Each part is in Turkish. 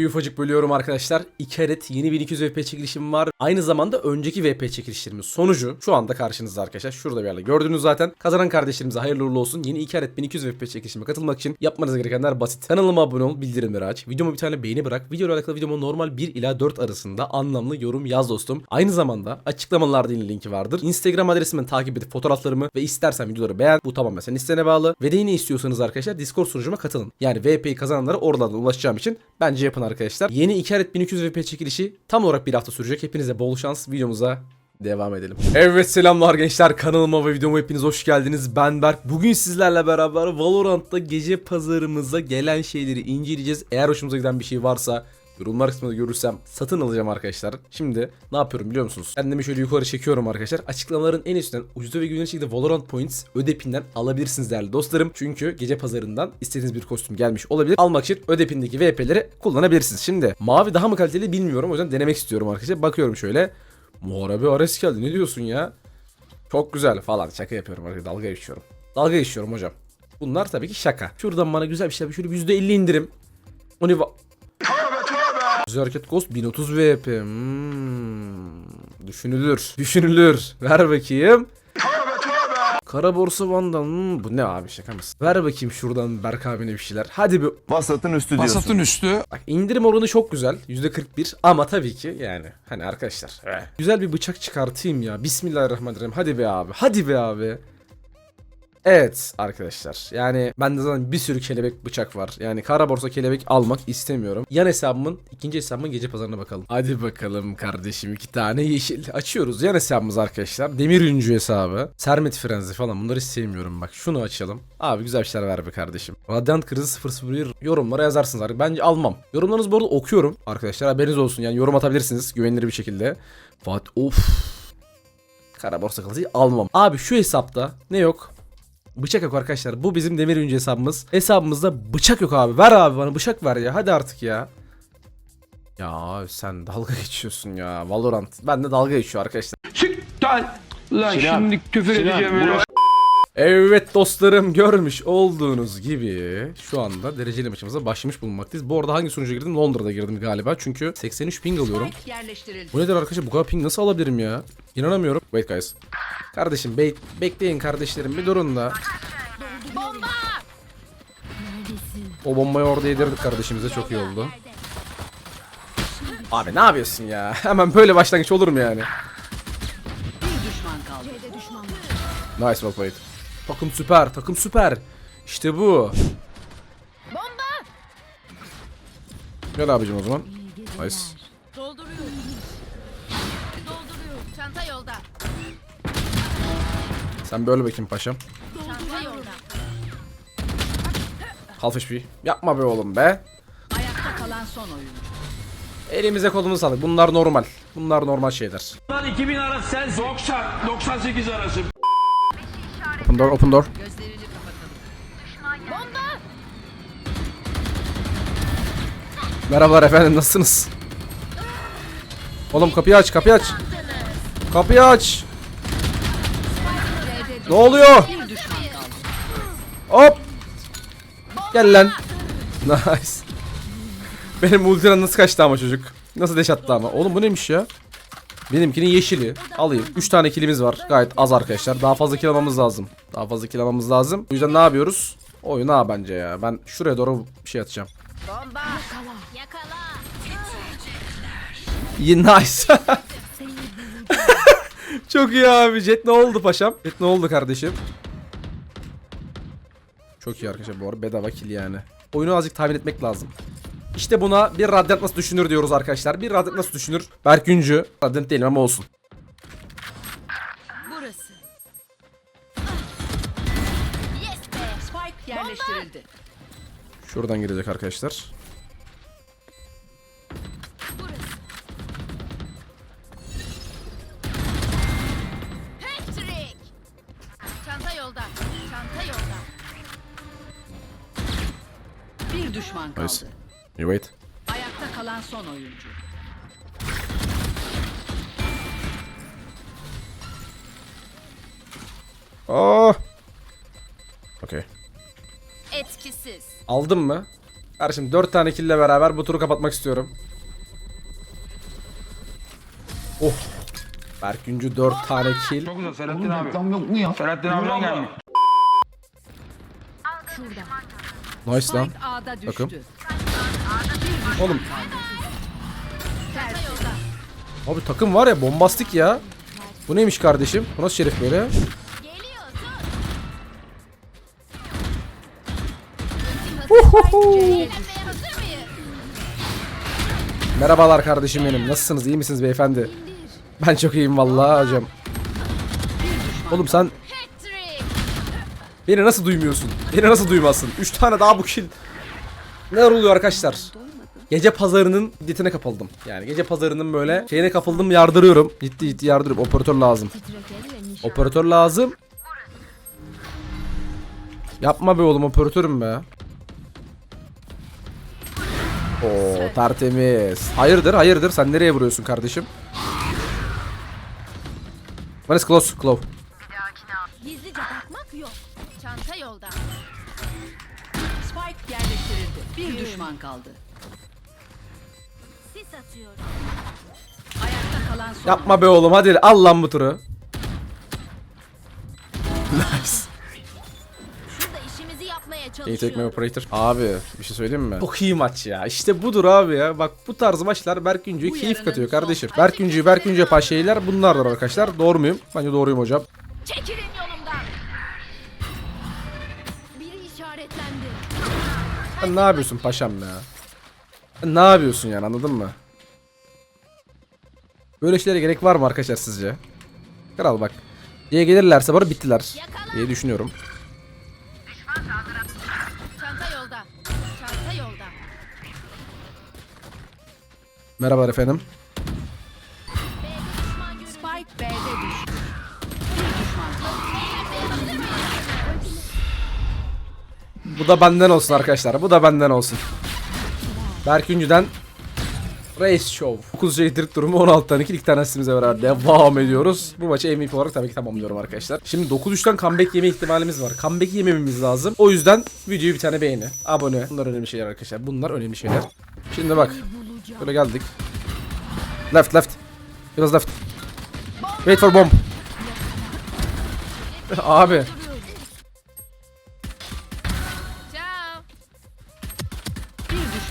Videoyu ufacık bölüyorum arkadaşlar. İki adet yeni 1200 VP çekilişim var. Aynı zamanda önceki VP çekilişlerimin sonucu şu anda karşınızda arkadaşlar. Şurada bir yerde gördünüz zaten. Kazanan kardeşlerimize hayırlı uğurlu olsun. Yeni iki adet 1200 VP çekilişime katılmak için yapmanız gerekenler basit. Kanalıma abone ol, bildirimleri aç. Videoma bir tane beğeni bırak. Video ile alakalı videoma normal 1 ila 4 arasında anlamlı yorum yaz dostum. Aynı zamanda açıklamalarda yine linki vardır. Instagram adresimi takip edip fotoğraflarımı ve istersen videoları beğen. Bu tamamen senin isteğine bağlı. Ve de yine istiyorsanız arkadaşlar Discord sunucuma katılın. Yani VP'yi kazananlara oradan ulaşacağım için bence yapın arkadaşlar. Yeni 2 adet 1200 VP çekilişi tam olarak bir hafta sürecek. Hepinize bol şans. Videomuza devam edelim. Evet selamlar gençler kanalıma ve videoma hepiniz hoş geldiniz. Ben Berk. Bugün sizlerle beraber Valorant'ta gece pazarımıza gelen şeyleri inceleyeceğiz. Eğer hoşumuza giden bir şey varsa Yorumlar kısmında görürsem satın alacağım arkadaşlar. Şimdi ne yapıyorum biliyor musunuz? Kendimi şöyle yukarı çekiyorum arkadaşlar. Açıklamaların en üstünden ucuza ve güvenilir şekilde Valorant Points ödepinden alabilirsiniz değerli dostlarım. Çünkü gece pazarından istediğiniz bir kostüm gelmiş olabilir. Almak için ödepindeki VP'leri kullanabilirsiniz. Şimdi mavi daha mı kaliteli bilmiyorum. O yüzden denemek istiyorum arkadaşlar. Bakıyorum şöyle. Muharebe Ares geldi. Ne diyorsun ya? Çok güzel falan. Şaka yapıyorum arkadaşlar. Dalga geçiyorum. Dalga geçiyorum hocam. Bunlar tabii ki şaka. Şuradan bana güzel bir şey. Şöyle bir %50 indirim. Onu Güzel hareket Ghost 1030 VP. Hmm. Düşünülür. Düşünülür. Ver bakayım. Kara borsa vandal. Hmm, bu ne abi şaka mısın? Ver bakayım şuradan Berk abine bir şeyler. Hadi bir Vasatın üstü diyorsun. Vasatın üstü. Bak indirim oranı çok güzel. %41 ama tabii ki yani hani arkadaşlar. eh, Güzel bir bıçak çıkartayım ya. Bismillahirrahmanirrahim. Hadi be abi. Hadi be abi. Evet arkadaşlar yani bende zaten bir sürü kelebek bıçak var. Yani kara borsa kelebek almak istemiyorum. Yan hesabımın ikinci hesabımın gece pazarına bakalım. Hadi bakalım kardeşim iki tane yeşil. Açıyoruz yan hesabımız arkadaşlar. Demir Üncü hesabı. Sermet Frenzi falan bunları sevmiyorum bak. Şunu açalım. Abi güzel şeyler ver be kardeşim. Radyant krizi 001 yorumlara yazarsınız artık. Bence almam. Yorumlarınızı bu arada okuyorum arkadaşlar. Haberiniz olsun yani yorum atabilirsiniz güvenilir bir şekilde. Fatih of. Kara borsa kılıcı almam. Abi şu hesapta ne yok? Bıçak yok arkadaşlar. Bu bizim demir ünlü hesabımız. Hesabımızda bıçak yok abi. Ver abi bana bıçak ver ya. Hadi artık ya. Ya abi sen dalga geçiyorsun ya. Valorant. Ben de dalga geçiyor arkadaşlar. Siktir. Lan şimdi küfür edeceğim öyle. Evet dostlarım görmüş olduğunuz gibi şu anda dereceli maçımıza başlamış bulunmaktayız. Bu arada hangi sunucuya girdim? Londra'da girdim galiba. Çünkü 83 ping alıyorum. Bu nedir arkadaşlar? Bu kadar ping nasıl alabilirim ya? İnanamıyorum. Wait guys. Kardeşim bey bekleyin kardeşlerim bir durun da. O bombayı orada yedirdik kardeşimize çok iyi oldu. Abi ne yapıyorsun ya? Hemen böyle başlangıç olur mu yani? Bir düşman kaldı. Nice well played. Takım süper, takım süper. İşte bu. Bomba! Gel abicim o zaman. Nice. Çanta yolda. Sen böyle bakayım paşam. Çanta yolda. Half HP. Yapma be oğlum be. Ayakta kalan son oyuncu. Elimize kolumuza sağlık. Bunlar normal. Bunlar normal şeyler. Lan 2000 arası sen 90 98 arası. Open door, open door. Merhabalar efendim nasılsınız? Oğlum kapıyı aç, kapıyı aç. Kapıyı aç. Ne oluyor? Hop. Gel lan. Nice. Benim ultiran nasıl kaçtı ama çocuk? Nasıl deş attı ama? Oğlum bu neymiş ya? Benimkinin yeşili. Alayım. 3 tane kilimiz var. Gayet az arkadaşlar. Daha fazla kill almamız lazım. Daha fazla kill almamız lazım. O yüzden ne yapıyoruz? Oyun ha bence ya. Ben şuraya doğru bir şey atacağım. Bomba. Yakala. İyi nice. Çok iyi abi. Jet ne oldu paşam? Jet ne oldu kardeşim? Çok iyi arkadaşlar bu arada bedava kill yani. Oyunu azıcık tahmin etmek lazım. İşte buna bir Radiant nasıl düşünür diyoruz arkadaşlar. Bir Radiant nasıl düşünür? Berküncü. Radiant değilim ama olsun. Burası. Yes be. Spike yerleştirildi. Şuradan girecek arkadaşlar. Burası. Patrick. Çanta yolda. Çanta yolda. Bir düşman kaldı. Nice. You wait. Ayakta kalan son oyuncu. Oh. Okey. Etkisiz. Aldın mı? Kardeşim 4 tane kill ile beraber bu turu kapatmak istiyorum. Oh. Berk Güncü 4 tane kill. Çok güzel Selahattin abi. Tam yok mu ya? Selahattin abiden gelmiş. Nice lan. Bakın. Oğlum abi takım var ya bombastik ya. Bu neymiş kardeşim? Bu nasıl şerif böyle? Merhabalar kardeşim benim. Nasılsınız? İyi misiniz beyefendi? Ben çok iyiyim vallahi hocam. Oğlum sen beni nasıl duymuyorsun? Beni nasıl duymazsın? 3 tane daha bu kill. Neler oluyor arkadaşlar? Gece pazarının ditine kapıldım. Yani gece pazarının böyle şeyine kapıldım yardırıyorum. Ciddi ciddi yardırıyorum. Operatör lazım. Operatör lazım. Yapma be oğlum operatörüm be. Oo tertemiz. Hayırdır hayırdır sen nereye vuruyorsun kardeşim? One is close, close. Gizlice bakmak yok. Çanta yolda. Spike yerleştirildi. Bir düşman kaldı. Sis atıyorum. Ayakta kalan son Yapma be oğlum hadi al lan bu turu. Nice. Şurada işimizi yapmaya my çalışıyorum. operator? Abi bir şey söyleyeyim mi? Çok iyi maç ya. İşte budur abi ya. Bak bu tarz maçlar Berk Güncü'ye Bu keyif yarının katıyor son. kardeşim. Berk Güncü'yü Berk Güncü yapan şeyler bunlardır arkadaşlar. Doğru muyum? Bence doğruyum hocam. Çekilin Sen ne yapıyorsun paşam ya? Sen ne yapıyorsun yani anladın mı? Böyle şeylere gerek var mı arkadaşlar sizce? Kral bak. Diye gelirlerse bana bittiler diye düşünüyorum. Çanta yolda. Çanta yolda. Merhabalar efendim. Bu da benden olsun arkadaşlar. Bu da benden olsun. Berk Üncü'den Race Show. 9 Jaidir durumu 16 tane kill. 2 tane asistimize beraber devam ediyoruz. Bu maçı MVP olarak tabii ki tamamlıyorum arkadaşlar. Şimdi 9-3'ten comeback yeme ihtimalimiz var. Comeback yemememiz lazım. O yüzden videoyu bir tane beğeni, abone. Bunlar önemli şeyler arkadaşlar. Bunlar önemli şeyler. Şimdi bak. Böyle geldik. Left left. Biraz left. Wait for bomb. Abi.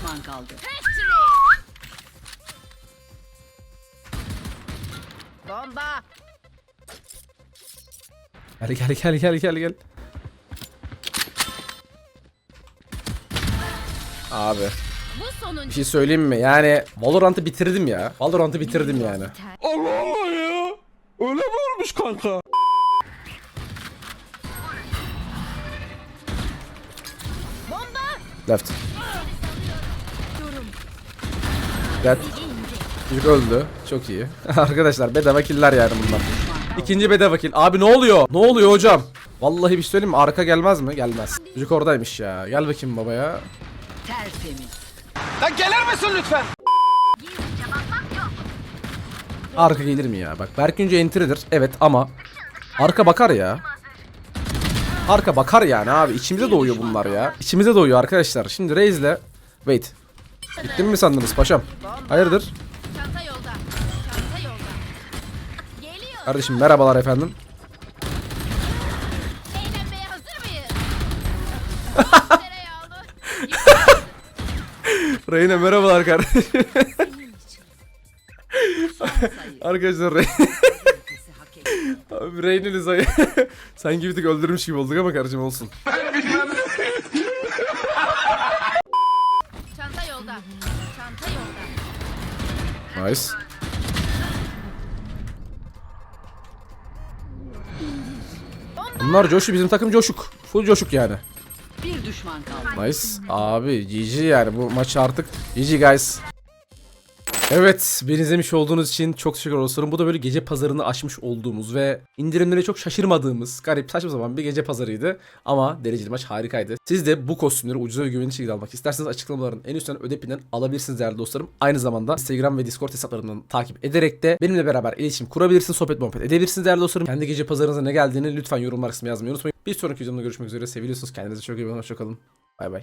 Düşman kaldı. Bomba. Gel gel gel gel gel gel. Abi Bu bir şey söyleyeyim mi? Yani Valorant'ı bitirdim ya. Valorant'ı bitirdim yani. Allah Allah ya. Öyle mi olmuş kanka? Bomba. Left. Dead. Çocuk öldü. Çok iyi. Arkadaşlar bedava killer yani bunlar. İkinci bedava kill. Abi ne oluyor? Ne oluyor hocam? Vallahi bir şey söyleyeyim mi? Arka gelmez mi? Gelmez. Çocuk oradaymış ya. Gel bakayım babaya. Tertemiz. Arka gelir mi ya? Bak Berk Günce entry'dir. Evet ama arka bakar ya. Arka bakar yani abi. İçimize doğuyor bunlar ya. İçimize doğuyor arkadaşlar. Şimdi Reis'le Wait. Gittin mi sandınız paşam? Hayırdır? Çanta yolda. Çanta yolda. Geliyor. Kardeşim merhabalar efendim. Eğlenmeye hazır mıyız? Tereyağlı. Reyna merhabalar kardeşim. Arkadaşlar Rey... Abi Reyna'nın sayı... Sanki bir tık öldürmüş gibi olduk ama kardeşim olsun. Nice. Bunlar coşu bizim takım coşuk. Full coşuk yani. Bir düşman kaldı. Nice. Abi GG yani bu maç artık. GG guys. Evet, beni izlemiş olduğunuz için çok teşekkür ederim. Bu da böyle gece pazarını açmış olduğumuz ve indirimlere çok şaşırmadığımız garip saçma zaman bir gece pazarıydı. Ama dereceli maç harikaydı. Siz de bu kostümleri ucuza ve güvenilir şekilde almak isterseniz açıklamaların en üstten ödepinden alabilirsiniz değerli dostlarım. Aynı zamanda Instagram ve Discord hesaplarından takip ederek de benimle beraber iletişim kurabilirsiniz, sohbet muhabbet edebilirsiniz değerli dostlarım. Kendi gece pazarınıza ne geldiğini lütfen yorumlar kısmına yazmayı unutmayın. Bir sonraki videomda görüşmek üzere. Seviyorsunuz. Kendinize çok iyi bakın. Hoşçakalın. Bay bay.